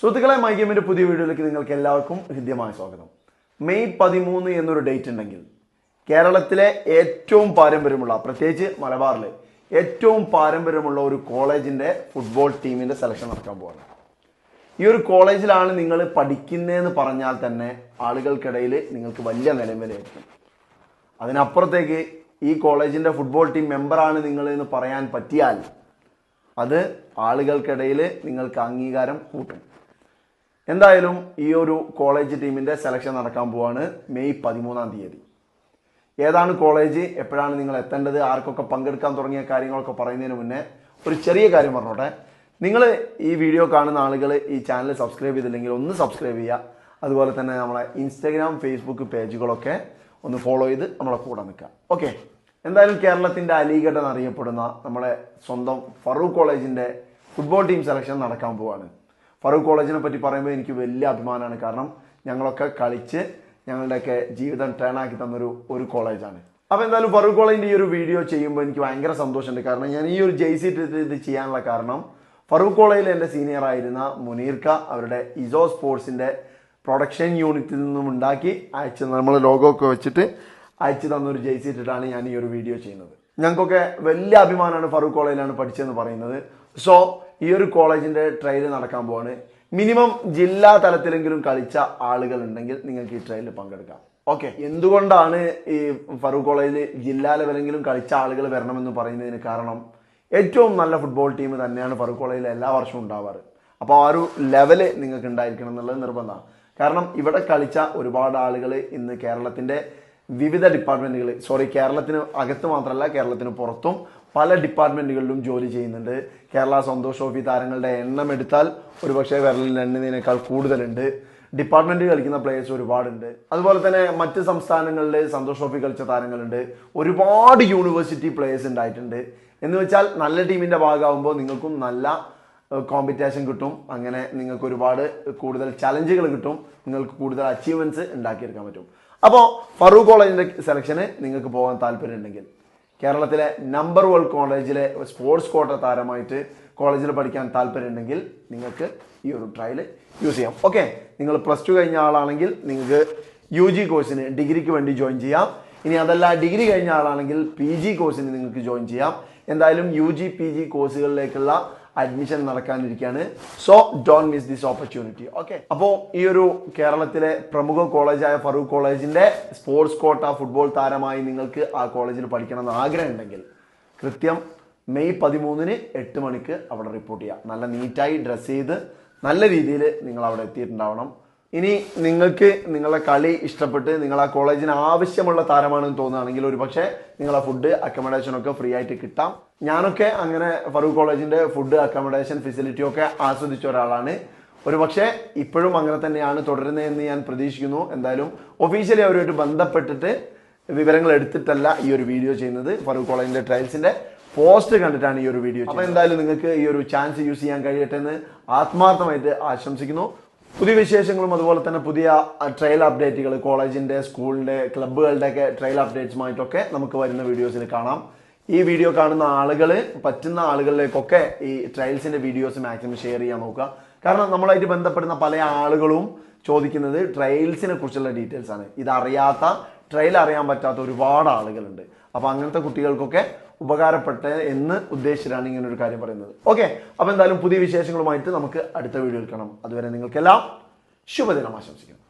സുഹൃത്തുക്കളെ മൈ പുതിയ വീഡിയോയിലേക്ക് നിങ്ങൾക്ക് എല്ലാവർക്കും ഹൃദ്യമായ സ്വാഗതം. മെയ് പതിമൂന്ന് എന്നൊരു ഡേറ്റ് ഉണ്ടെങ്കിൽ കേരളത്തിലെ ഏറ്റവും പാരമ്പര്യമുള്ള പ്രത്യേകിച്ച് മലബാറിലെ ഏറ്റവും പാരമ്പര്യമുള്ള ഒരു കോളേജിന്റെ ഫുട്ബോൾ ടീമിന്റെ സെലക്ഷൻ നടക്കാൻ പോവാണ്. ഈ ഒരു കോളേജിലാണ് നിങ്ങൾ പഠിക്കുന്നതെന്ന് പറഞ്ഞാൽ തന്നെ ആളുകൾക്കിടയിൽ നിങ്ങൾക്ക് വലിയ നിലവിലായിരിക്കും അതിനപ്പുറത്തേക്ക് ഈ കോളേജിന്റെ ഫുട്ബോൾ ടീം മെമ്പറാണ് നിങ്ങൾ എന്ന് പറയാൻ പറ്റിയാൽ അത് ആളുകൾക്കിടയിൽ നിങ്ങൾക്ക് അംഗീകാരം കൂട്ടും. എന്തായാലും ഈ ഒരു കോളേജ് ടീമിന്റെ സെലക്ഷൻ നടക്കാൻ പോവാണ് മെയ് പതിമൂന്നാം തീയതി. ഏതാണ് കോളേജ് എപ്പോഴാണ് നിങ്ങൾ എത്തേണ്ടത്? ആർക്കൊക്കെ പങ്കെടുക്കാൻ തുടങ്ങിയ കാര്യങ്ങളൊക്കെ പറയുന്നതിന് മുന്നേ ഒരു ചെറിയ കാര്യം പറഞ്ഞോട്ടെ. നിങ്ങൾ ഈ വീഡിയോ കാണുന്ന ആളുകൾ ഈ ചാനൽ സബ്സ്ക്രൈബ് ചെയ്തില്ലെങ്കിൽ ഒന്ന് സബ്സ്ക്രൈബ് ചെയ്യുക. അതുപോലെ തന്നെ നമ്മളെ ഇൻസ്റ്റാഗ്രാം ഫേസ്ബുക്ക് പേജുകളൊക്കെ ഒന്ന് ഫോളോ ചെയ്ത് നമ്മളെ കൂടെ നിൽക്കുക. ഓക്കെ എന്തായാലും കേരളത്തിന്റെ അലീഗഡ് എന്നറിയപ്പെടുന്ന നമ്മുടെ സ്വന്തം ഫറൂഖ് കോളേജിന്റെ ഫുട്ബോൾ ടീം സെലക്ഷൻ നടക്കാൻ പോവാണ്. ഫറൂഖ് കോളേജിനെ പറ്റി പറയുമ്പോൾ എനിക്ക് വലിയ അഭിമാനമാണ്. കാരണം ഞങ്ങളൊക്കെ കളിച്ച് ഞങ്ങളുടെയൊക്കെ ജീവിതം ടേൺ ആക്കി തന്നൊരു ഒരു കോളേജാണ്. അപ്പോൾ എന്തായാലും ഫറൂഖ് കോളേജിന്റെ ഈ ഒരു വീഡിയോ ചെയ്യുമ്പോൾ എനിക്ക് ഭയങ്കര സന്തോഷമുണ്ട്. കാരണം ഞാൻ ഈ ഒരു ജെയ്സി ഇത് ചെയ്യാനുള്ള കാരണം ഫറൂഖ് കോളേജിൽ എന്റെ സീനിയർ ആയിരുന്ന മുനീർക്ക അവരുടെ ഇസോ സ്പോർട്സിന്റെ പ്രൊഡക്ഷൻ യൂണിറ്റിൽ നിന്നും ഉണ്ടാക്കി അയച്ച് നമ്മൾ ലോഗോ ഒക്കെ വെച്ചിട്ട് അയച്ചു തന്നൊരു ജെയ്സി ഇട്ടിട്ടാണ് ഞാൻ ഈ ഒരു വീഡിയോ ചെയ്യുന്നത്. ഞങ്ങൾക്കൊക്കെ വലിയ അഭിമാനമാണ് ഫറൂഖ് കോളേജിലാണ് പഠിച്ചതെന്ന് പറയുന്നത്. സോ ഈ ഒരു കോളേജിന്റെ ട്രയൽ നടക്കാൻ പോവാണ്. മിനിമം ജില്ലാ തലത്തിലെങ്കിലും കളിച്ച ആളുകൾ ഉണ്ടെങ്കിൽ നിങ്ങൾക്ക് ഈ ട്രയലിൽ പങ്കെടുക്കാം. ഓക്കെ എന്തുകൊണ്ടാണ് ഈ ഫറൂഖ് കോളേജിൽ ജില്ലാ ലെവലെങ്കിലും കളിച്ച ആളുകൾ വരണമെന്ന് പറയുന്നതിന് കാരണം? ഏറ്റവും നല്ല ഫുട്ബോൾ ടീം തന്നെയാണ് ഫറൂഖ് കോളേജിൽ എല്ലാ വർഷവും ഉണ്ടാവാറ്. അപ്പോൾ ആ ഒരു ലെവൽ നിങ്ങൾക്ക് ഉണ്ടായിരിക്കണം എന്നുള്ളത് നിർബന്ധമാണ്. കാരണം ഇവിടെ കളിച്ച ഒരുപാട് ആളുകൾ ഇന്ന് കേരളത്തിന്റെ വിവിധ ഡിപ്പാർട്ട്മെന്റുകൾ സോറി കേരളത്തിന് അകത്ത് മാത്രമല്ല കേരളത്തിന് പുറത്തും പല ഡിപ്പാർട്ട്മെന്റുകളിലും ജോലി ചെയ്യുന്നുണ്ട്. കേരള സന്തോഷ് ട്രോഫി താരങ്ങളുടെ എണ്ണം എടുത്താൽ ഒരുപക്ഷെ വിരലിൽ എണ്ണുന്നതിനേക്കാൾ കൂടുതലുണ്ട്. ഡിപ്പാർട്ട്മെന്റ് കളിക്കുന്ന പ്ലേയേഴ്സ് ഒരുപാടുണ്ട്. അതുപോലെ തന്നെ മറ്റ് സംസ്ഥാനങ്ങളിൽ സന്തോഷ് ട്രോഫി കളിച്ച താരങ്ങളുണ്ട്. ഒരുപാട് യൂണിവേഴ്സിറ്റി പ്ലേയേഴ്സ് ഉണ്ടായിട്ടുണ്ട്. എന്ന് വെച്ചാൽ നല്ല ടീമിന്റെ ഭാഗമാകുമ്പോൾ നിങ്ങൾക്കും നല്ല കോമ്പറ്റീഷൻ കിട്ടും. അങ്ങനെ നിങ്ങൾക്ക് ഒരുപാട് കൂടുതൽ ചലഞ്ചുകൾ കിട്ടും. നിങ്ങൾക്ക് കൂടുതൽ അച്ചീവ്മെന്റ്സ് ഉണ്ടാക്കിയെടുക്കാൻ പറ്റും. അപ്പോൾ ഫറൂഖ് കോളേജിന്റെ സെലക്ഷന് നിങ്ങൾക്ക് പോകാൻ താല്പര്യമുണ്ടെങ്കിൽ കേരളത്തിലെ നമ്പർ വൺ കോളേജിലെ സ്പോർട്സ് കോട്ട താരമായിട്ട് കോളേജിൽ പഠിക്കാൻ താല്പര്യമുണ്ടെങ്കിൽ നിങ്ങൾക്ക് ഈ ഒരു ട്രയൽ യൂസ് ചെയ്യാം. ഓക്കെ നിങ്ങൾ പ്ലസ് ടു കഴിഞ്ഞ ആളാണെങ്കിൽ നിങ്ങൾക്ക് യു ജി കോഴ്സിന് ഡിഗ്രിക്ക് വേണ്ടി ജോയിൻ ചെയ്യാം. ഇനി അതല്ല ഡിഗ്രി കഴിഞ്ഞ ആളാണെങ്കിൽ പി ജി കോഴ്സിന് നിങ്ങൾക്ക് ജോയിൻ ചെയ്യാം. എന്തായാലും യു ജി പി ജി കോഴ്സുകളിലേക്കുള്ള admission നടക്കാനിരിക്കുകയാണ്. So don't miss this opportunity okay അപ്പോൾ ഈ ഒരു കേരളത്തിലെ പ്രമുഖ കോളേജായ ഫറൂഖ് കോളേജിന്റെ സ്പോർട്സ് കോട്ട ഫുട്ബോൾ താരമായി നിങ്ങൾക്ക് ആ കോളേജിൽ പഠിക്കണമെന്ന് ആഗ്രഹം ഉണ്ടെങ്കിൽ കൃത്യം മെയ് പതിമൂന്നിന് എട്ട് മണിക്ക് അവിടെ റിപ്പോർട്ട് ചെയ്യുക നല്ല നീറ്റായി ഡ്രസ്സ് ചെയ്ത് നല്ല രീതിയിൽ നിങ്ങൾ അവിടെ എത്തിയിട്ടുണ്ടാവണം. ഇനി നിങ്ങൾക്ക് നിങ്ങളുടെ കളി ഇഷ്ടപ്പെട്ട് നിങ്ങൾ ആ കോളേജിന് ആവശ്യമുള്ള താരമാണെന്ന് തോന്നുകയാണെങ്കിൽ ഒരു പക്ഷേ നിങ്ങളെ ഫുഡ് അക്കോമഡേഷൻ ഒക്കെ ഫ്രീ ആയിട്ട് കിട്ടാം. ഞാനൊക്കെ അങ്ങനെ ഫറൂഖ് കോളേജിന്റെ ഫുഡ് അക്കോമഡേഷൻ ഫെസിലിറ്റി ഒക്കെ ആസ്വദിച്ച ഒരാളാണ്. ഒരു പക്ഷേ ഇപ്പോഴും അങ്ങനെ തന്നെയാണ് തുടരുന്നതെന്ന് ഞാൻ പ്രതീക്ഷിക്കുന്നു. എന്തായാലും ഒഫീഷ്യലി അവരുമായിട്ട് ബന്ധപ്പെട്ടിട്ട് വിവരങ്ങൾ എടുത്തിട്ടല്ല ഈ ഒരു വീഡിയോ ചെയ്യുന്നത്. ഫറൂഖ് കോളേജിന്റെ ട്രയൽസിന്റെ പോസ്റ്റ് കണ്ടിട്ടാണ് ഈ ഒരു വീഡിയോ അപ്പോൾ എന്തായാലും നിങ്ങൾക്ക് ഈ ഒരു ചാൻസ് യൂസ് ചെയ്യാൻ കഴിയട്ടെ എന്ന് ആത്മാർത്ഥമായിട്ട് ആശംസിക്കുന്നു. പുതിയ വിശേഷങ്ങളും അതുപോലെ തന്നെ പുതിയ ട്രയൽ അപ്ഡേറ്റുകൾ കോളേജിന്റെ സ്കൂളിന്റെ ക്ലബ്ബുകളുടെ ഒക്കെ ട്രയൽ അപ്ഡേറ്റ്സുമായിട്ടൊക്കെ നമുക്ക് വരുന്ന വീഡിയോസിൽ കാണാം. ഈ വീഡിയോ കാണുന്ന ആളുകൾ പറ്റുന്ന ആളുകളിലേക്കൊക്കെ ഈ ട്രയൽസിന്റെ വീഡിയോസ് മാക്സിമം ഷെയർ ചെയ്യാൻ നോക്കുക. കാരണം നമ്മളായിട്ട് ബന്ധപ്പെടുന്ന പല ആളുകളും ചോദിക്കുന്നത് ട്രയൽസിനെ കുറിച്ചുള്ള ഡീറ്റെയിൽസ് ആണ്. ഇതറിയാത്ത ട്രയൽ അറിയാൻ പറ്റാത്ത ഒരുപാട് ആളുകളുണ്ട്. അപ്പോൾ അങ്ങനത്തെ കുട്ടികൾക്കൊക്കെ ഉപകാരപ്പെട്ടെ എന്ന് ഉദ്ദേശിച്ചിട്ടാണ് ഇങ്ങനെ ഒരു കാര്യം പറയുന്നത്. ഓക്കെ അപ്പോൾ എന്തായാലും പുതിയ വിശേഷങ്ങളുമായിട്ട് നമുക്ക് അടുത്ത വീഡിയോയിൽ കാണാം. അതുവരെ നിങ്ങൾക്കെല്ലാം ശുഭദിനം ആശംസിക്കുന്നു.